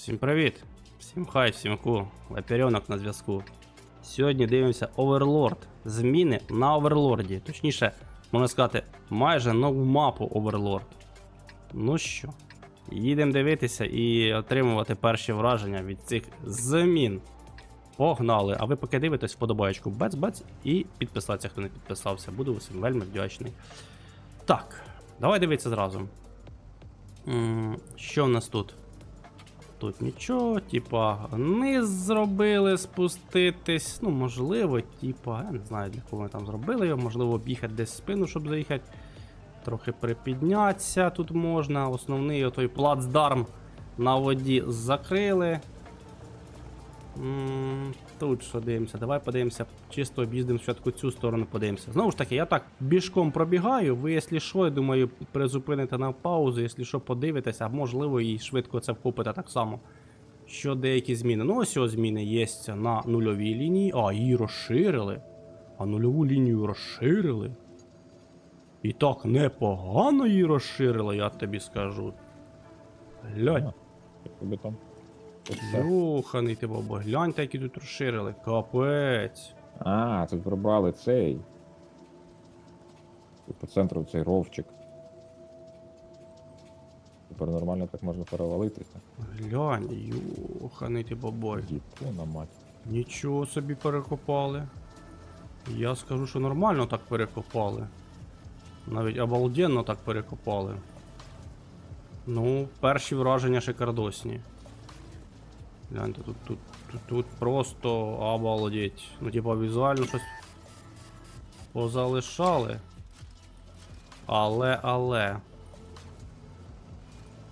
Всім привіт! Всім хай, всім ку, Лаперенок на зв'язку. Сьогодні дивимося Overlord. Зміни на Оверлорді. Точніше, можна сказати, майже нову мапу Overlord. Ну що, їдемо дивитися і отримувати перші враження від цих змін. Погнали! А ви поки дивитесь, вподобаєчку бец-бец і підписатися, хто не підписався. Буду усім вельми вдячний. Так, давай дивитися зразу. Що в нас тут? Тут нічого, типа, низ зробили спуститись. Ну, можливо, типа, я не знаю, для кого вони там зробили його, можливо, об'їхати десь в спину, щоб заїхати. Трохи припіднятися тут можна. Основний отой плацдарм на воді закрили. Тут що дивимося? Давай подивимося. Чисто об'їздимо спочатку цю сторону подивимося. Знову ж таки, я так бішком пробігаю. Ви, якщо що, я думаю, призупините на паузу, якщо що, подивитеся, а можливо і швидко це вкупите так само. Що деякі зміни. Ну, ось ось зміни є на нульовій лінії. А, її розширили. А нульову лінію розширили. І так непогано її розширили, я тобі скажу. Глянь. Якби там. Оце. Йоханий ти бабо, гляньте, які тут розширили. Капець. А, тут пробрали цей. Тут По центру цей ровчик. Тепер нормально так можна перевалитися. Глянь, йоханий ти бабой. Діпу на мать. Нічого собі перекопали. Я скажу, що нормально так перекопали. Навіть обалденно так перекопали. Ну, перші враження шикардосні. Гляньте, тут, тут, тут, тут просто обалдеть. Ну, типа, візуально щось позалишали. Але, але.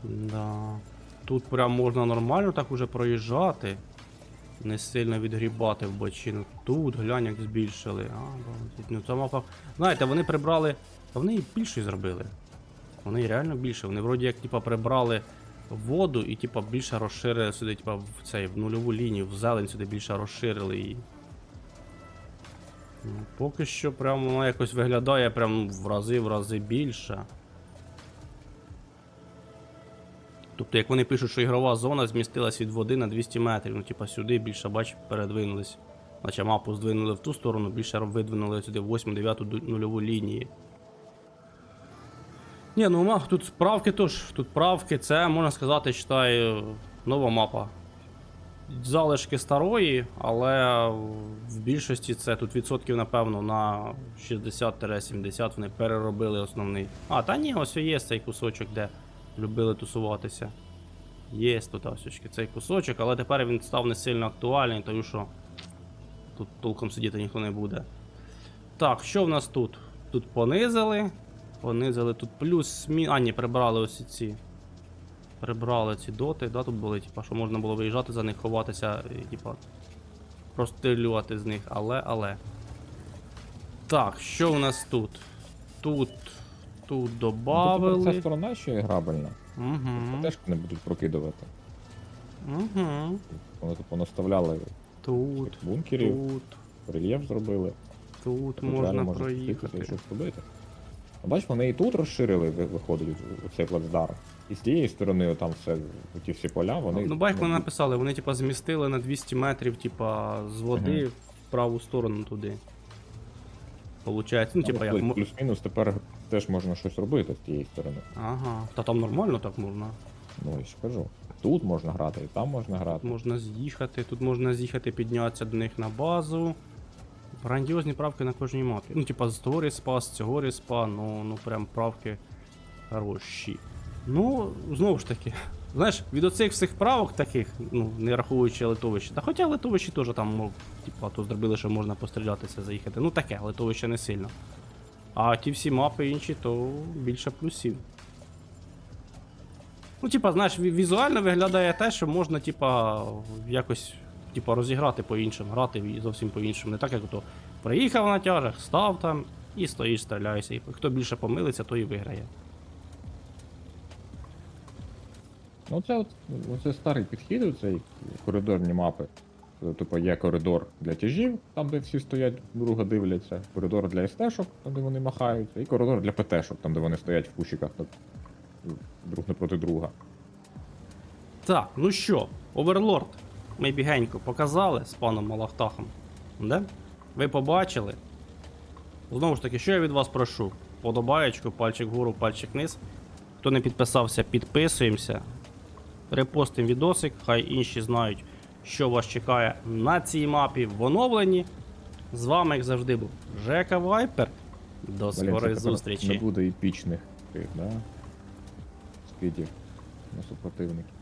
Да. Тут прям можна нормально так уже проїжджати. Не сильно відгрібати в бочину. Тут глянь, як збільшили. А, ну ця мапа. Знаєте, вони прибрали. Та вони і більше зробили. Вони реально більше. Вони вроді як типа прибрали воду і типа більше розширили сюди, типа в цей в нульову лінію, в зелень сюди більше розширили її. Ну, поки що прям воно якось виглядає прям в рази в рази більше. Тобто, як вони пишуть, що ігрова зона змістилась від води на 200 метрів, ну типа сюди більше, бач, передвинулись. Наче мапу здвинули в ту сторону, більше видвинули сюди в 8-9 нульову лінії. Ні, ну ма, тут правки теж, тут правки, це можна сказати, считай, нова мапа. Залишки старої, але в більшості це тут відсотків, напевно, на 60-70 вони переробили основний. А, та ні, ось є цей кусочок, де любили тусуватися. Є тут ось цей кусочок, але тепер він став не сильно актуальний, тому що тут толком сидіти ніхто не буде. Так, що в нас тут? Тут понизили. Понизили тут плюс смі... А, ні, прибрали ось ці. Прибрали ці доти, да, тут були, типа, що можна було виїжджати за них, ховатися, і, типа. Прострілювати з них, але, але. Так, що у нас тут? Тут. Тут Ну, тепер добавили. ця сторона ще є грабельна. Угу. Теж не будуть прокидувати. Угу. Вони тут понаставляли Тут, бункерів, тут, рельєф зробили. тут Тут можна можна проїхати. А бач, вони і тут розширили, виходить, цей плацдарм. І з тієї сторони, там все, ті всі поля, вони. Ну, бачиш, вони ну, написали, вони типа змістили на 200 метрів, типа, з води Мгм. в праву сторону туди. Получається, ну, там типа, як. Плюс-мінус тепер теж можна щось робити з тієї сторони. Ага, та там нормально так можна. Ну я ж кажу. Тут можна грати, і там можна грати. Можна з'їхати, тут можна з'їхати, піднятися до них на базу. Грандіозні правки на кожній мапі. Ну, типа, з того респа, з цього респа, ну, ну прям правки хороші. Ну, знову ж таки, знаєш, від оцих всіх правок таких, ну, не рахуючи литовище. Та хоча литовище теж там, мов, типа, то зробили, що можна пострілятися, заїхати. Ну таке, литовище не сильно. А ті всі мапи інші, то більше плюсів. Ну, типа, знаєш, візуально виглядає те, що можна, типа, якось типа, розіграти по-іншому, грати зовсім по-іншому. Не так, як то приїхав на тяжах, став там і стоїш, стріляєшся. І хто більше помилиться, той і виграє. Ну це от оце старий підхід, цей коридорні мапи. Е, Типу є коридор для тяжів, там де всі стоять, друга дивляться, коридор для СТ-шок, там де вони махаються, і коридор для ПТ-шок, там де вони стоять в кущиках друг напроти друга. Так, ну що, Оверлорд. Ми бігенько показали з паном Малахтахом. Да? Ви побачили. Знову ж таки, що я від вас прошу? Подобаєчку, пальчик вгору, пальчик вниз. Хто не підписався, підписуємося. Репостимо відосик, хай інші знають, що вас чекає на цій мапі в оновленні. З вами, як завжди, був Жека Вайпер. До скорої тепер Не буде епічних тих, да? Скидів на супротивників.